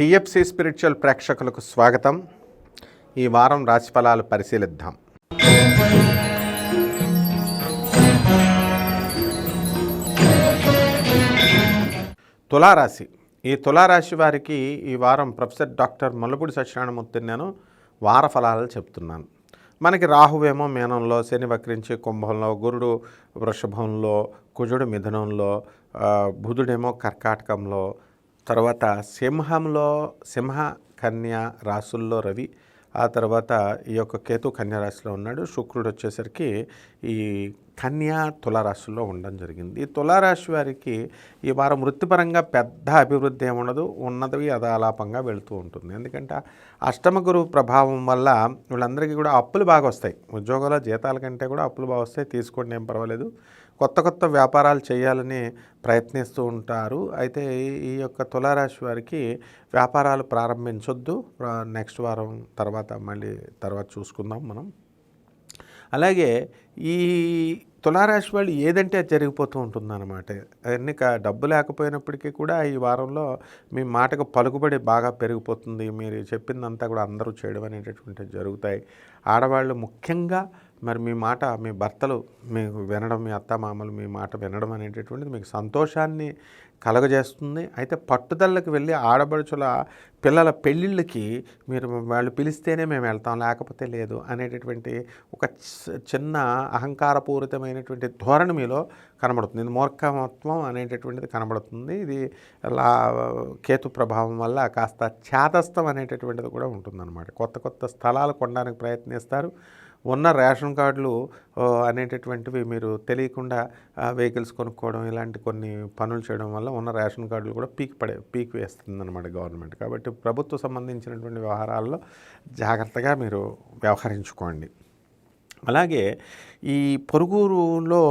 TFC spiritual ప్రేక్షకులకు స్వాగతం. ఈ వారం రాశిఫలాలు పరిశీలిద్దాం. తులారాశి. ఈ తులారాశి వారికి ఈ వారం ప్రొఫెసర్ డాక్టర్ మల్లపూడి సత్యనారాయణమూర్తి నేను వార ఫలాలు చెప్తున్నాను. మనకి రాహువేమో మేనంలో శని వక్రించి కుంభంలో గురుడు వృషభంలో కుజుడు మిథునంలో బుధుడేమో కర్కాటకంలో తర్వాత సింహంలో సింహ కన్య రాసుల్లో రవి ఆ తర్వాత ఈ యొక్క కేతు కన్యా రాశిలో ఉన్నాడు. శుక్రుడు వచ్చేసరికి ఈ కన్యా తులారాశుల్లో ఉండడం జరిగింది. ఈ తులారాశి వారికి ఈ వారం వృత్తిపరంగా పెద్ద అభివృద్ధి ఏముండదు ఉన్నది అదాలాపంగా వెళుతూ ఉంటుంది. ఎందుకంటే అష్టమ గురువు ప్రభావం వల్ల వీళ్ళందరికీ కూడా అప్పులు బాగా వస్తాయి. ఉద్యోగాల జీతాల కంటే కూడా అప్పులు బాగా వస్తాయి. తీసుకోండి ఏం పర్వాలేదు. కొత్త కొత్త వ్యాపారాలు చేయాలని ప్రయత్నిస్తూ ఉంటారు. అయితే ఈ- యొక్క తులారాశి వారికి వ్యాపారాలు ప్రారంభించొద్దు. నెక్స్ట్ వారం తర్వాత మళ్ళీ తర్వాత చూసుకుందాం మనం. అలాగే ఈ తులారాశి వాళ్ళు ఏదంటే అది జరిగిపోతూ ఉంటుందన్నమాట. ఎన్నిక డబ్బు లేకపోయినప్పటికీ కూడా ఈ వారంలో మీ మాటకు పలుకుబడి బాగా పెరిగిపోతుంది. మీరు చెప్పిందంతా కూడా అందరూ చేయడం అనేటటువంటివి జరుగుతాయి. ఆడవాళ్ళు ముఖ్యంగా మరి మీ మాట మీ భర్తలు మీకు వినడం మీ అత్త మామలు మీ మాట వినడం అనేటటువంటిది మీకు సంతోషాన్ని కలగజేస్తుంది. అయితే పట్టుదలకు వెళ్ళి ఆడబడుచుల పిల్లల పెళ్ళిళ్ళకి మీరు వాళ్ళు పిలిస్తేనే మేము వెళ్తాం లేకపోతే లేదు అనేటటువంటి ఒక చి- చిన్న అహంకారపూరితమైనటువంటి ధోరణి మీలో కనబడుతుంది. ఇది మూర్ఖమత్వం అనేటటువంటిది కనబడుతుంది. ఇది లా కేతు ప్రభావం వల్ల కాస్త చేతస్థం అనేటటువంటిది కూడా ఉంటుందన్నమాట. కొత్త కొత్త స్థలాలు కొనడానికి ప్రయత్నిస్తారు. ఉన్న రేషన్ కార్డులు అనేటటువంటివి మీరు తెలియకుండా వెహికల్స్ కొనుక్కోవడం ఇలాంటి కొన్ని పనులు చేయడం వల్ల ఉన్న రేషన్ కార్డులు కూడా పీక్ పడే పీక్ వేస్తుంది అనమాట గవర్నమెంట్. కాబట్టి ప్రభుత్వ సంబంధించినటువంటి వ్యవహారాల్లో జాగ్రత్తగా మీరు వ్యవహరించుకోండి. అలాగే ఈ పొరుగురులో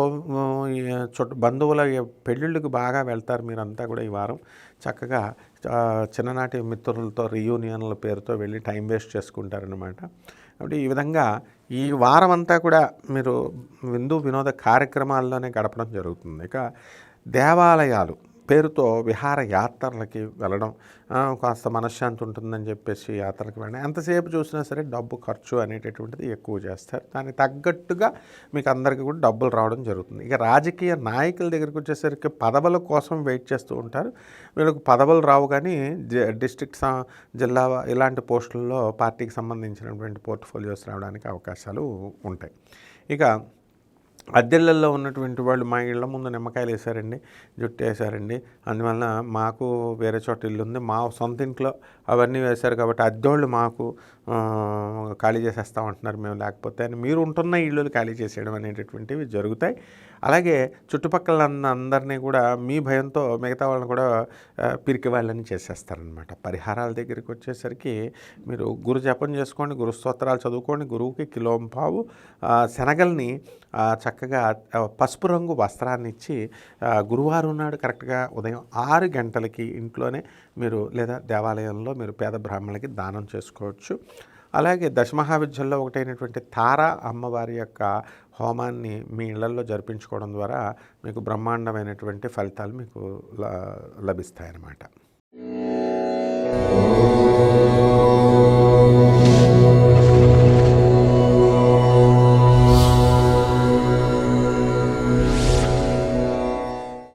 చుట్టు బంధువుల పెళ్ళిళ్ళకి బాగా వెళ్తారు మీరంతా కూడా ఈ వారం. చక్కగా చిన్ననాటి మిత్రులతో రియూనియన్ల పేరుతో వెళ్ళి టైం వేస్ట్ చేసుకుంటారనమాట కాబట్టి ఈ విధంగా ఈ వారం అంతా కూడా మీరు విందు వినోద కార్యక్రమాల్లోనే గడపడం జరుగుతుంది. ఇక దేవాలయాలు పేరుతో విహార యాత్రలకి వెళ్ళడం కాస్త మనశ్శాంతి ఉంటుందని చెప్పేసి యాత్రలకు వెళ్ళడం ఎంతసేపు చూసినా సరే డబ్బు ఖర్చు అనేటటువంటిది ఎక్కువ చేస్తారు. దానికి తగ్గట్టుగా మీకు అందరికీ కూడా డబ్బులు రావడం జరుగుతుంది. ఇక రాజకీయ నాయకుల దగ్గరికి వచ్చేసరికి పదవుల కోసం వెయిట్ చేస్తూ ఉంటారు. వీళ్ళకి పదవులు రావు కానీ జ- డిస్ట్రిక్ట్ జిల్లా ఇలాంటి పోస్టుల్లో పార్టీకి సంబంధించినటువంటి పోర్ట్ఫోలియోస్ రావడానికి అవకాశాలు ఉంటాయి. ఇక అద్దెళ్ళల్లో ఉన్నటువంటి వాళ్ళు మా ఇళ్ళ ముందు నిమ్మకాయలు వేశారండి జుట్టు వేసారండి అందువలన మాకు వేరే చోట ఇల్లు ఉంది. మా సొంత ఇంట్లో అవన్నీ వేశారు కాబట్టి అద్దెళ్ళు మాకు ఖాళీ చేసేస్తామంటున్నారు మేము లేకపోతే అని. మీరు ఉంటున్న ఇళ్ళు ఖాళీ చేసేయడం అనేటటువంటివి జరుగుతాయి. అలాగే చుట్టుపక్కల ఉన్న అందరినీ కూడా మీ భయంతో మిగతా వాళ్ళని కూడా పిరికి వాళ్ళని చేసేస్తారనమాట పరిహారాల దగ్గరికి వచ్చేసరికి మీరు గురు జపం చేసుకోండి గురు స్తోత్రాలు చదువుకోండి గురువుకి కిలోం పావు. శనగల్ని చక్కగా పసుపు రంగు వస్త్రాన్ని ఇచ్చి గురువారం నాడు కరెక్ట్గా ఉదయం ఆరు గంటలకి ఇంట్లోనే మీరు లేదా దేవాలయంలో మీరు పేద బ్రాహ్మణులకి దానం చేసుకోవచ్చు. అలాగే దశమహావిద్యల్లో ఒకటైనటువంటి తార అమ్మవారి యొక్క హోమాన్ని మీ ఇళ్ళలో జరిపించుకోవడం ద్వారా మీకు బ్రహ్మాండమైనటువంటి ఫలితాలు మీకు ల- లభిస్తాయన్నమాట.